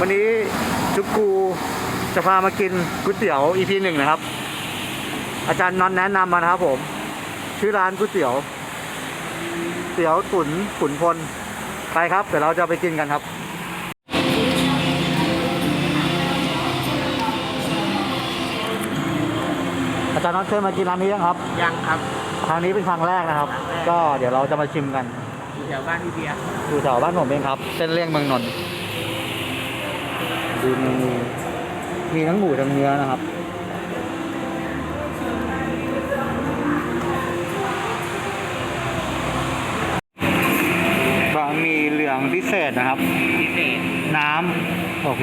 วันนี้จุกูจะพามากินก๋วยเตี๋ยว EP หนึ่งนะครับ อาจารย์นอนแนะนำมานะครับผม ชื่อร้านก๋วยเตี๋ยว เตี๋ยวตุ๋นขุนพล ไปครับ เดี๋ยวเราจะไปกินกันครับอาจารย์น็อตเคยมากินร้านนี้ยังครับ ยังครับทางนี้เป็นครั้งแรกนะครับ ก็เดี๋ยวเราจะมาชิมกัน แถวบ้านพี่เบียร์อยู่แถวบ้านผมเองครับ เส้นเลี่ยงเมืองนนท์ดูเมนูมีทั้งหมูทั้งเนื้อนะครับบะหมี่เหลืองพิเศษนะครับ พิเศษน้ำโอเค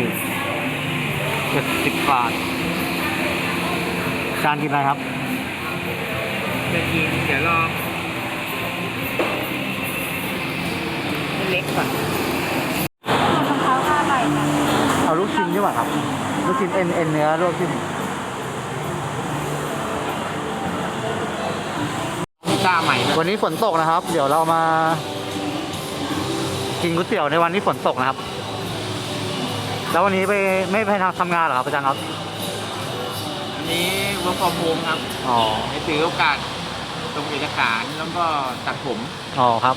เจ็ดสิบบาทจานกินอะไรครับจะกินเดี๋ยวรอ เล็กก่อนของเขาก็อร่อยนะเอาลูกชิ้นดีกว่าครับ ลูกชิ้นเอ็นเอ็นเนื้อลวกชิ้นพิซซ่าใหม่ด้วยวันนี้ฝนตกนะครับ เดี๋ยวเรามา กินก๋วยเตี๋ยวในวันที่ฝนตกนะครับ แล้ววันนี้ไปไม่ไปทำทำงานเหรอครับอาจารย์ครับ อันนี้ work from home ครับอ๋อให้ถือโอกาสตรงเอกสารแล้วก็ตัดผม อ๋อครับ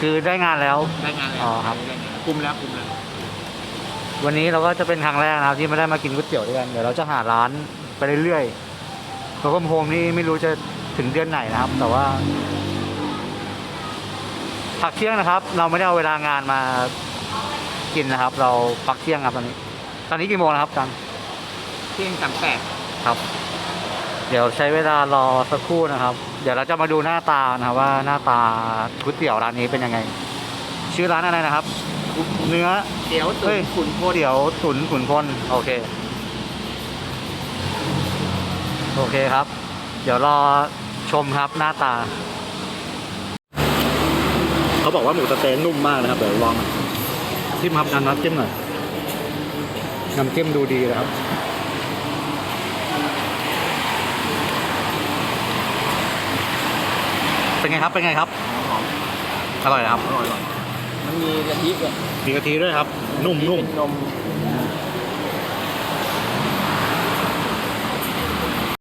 คือได้งานแล้ว ได้งานแล้วอ๋อครับ ได้งานแล้วคุมแล้วคุมแล้ววันนี้เราก็จะเป็นครั้งแรกนะครับที่ไม่ได้มากินก๋วยเตี๋ยวด้วยกัน เดี๋ยวเราจะหาร้านไปเรื่อยๆเพราะโฮมนี่ไม่รู้จะถึงเดือนไหนนะครับ แต่ว่าพักเที่ยงนะครับ เราไม่ได้เอาเวลางานมากินนะครับ เราพักเที่ยงครับตอนนี้ ตอนนี้กี่โมงนะครับอาจันเที่ยงสามแปดครับ เดี๋ยวใช้เวลารอสักครู่นะครับ เดี๋ยวเราจะมาดูหน้าตานะครับว่าหน้าตาก๋วยเตี๋ยวร้านนี้เป็นยังไง ชื่อร้านอะไรนะครับ เนื้อเดี๋ยวเฮ้ตุ๋ยนขุนโพดเตี๋ยวตุ๋นขุนพลโอเค โอเคครับ เดี๋ยวรอชมครับหน้าตา เขาบอกว่าหมูสะเต๊นุ่มมากนะครับเดี๋ยวลองจิ้มครับน้ำจิ้มหน่อยน้ำจิ้มดูดีแล้ว เป็นไงครับ เป็นไงครับหอมอร่อยนะครับอร่อยอร่อยมันมีกะทิด้วยมีกะทิด้วยครับ นุ่มนุ่มเป็นนม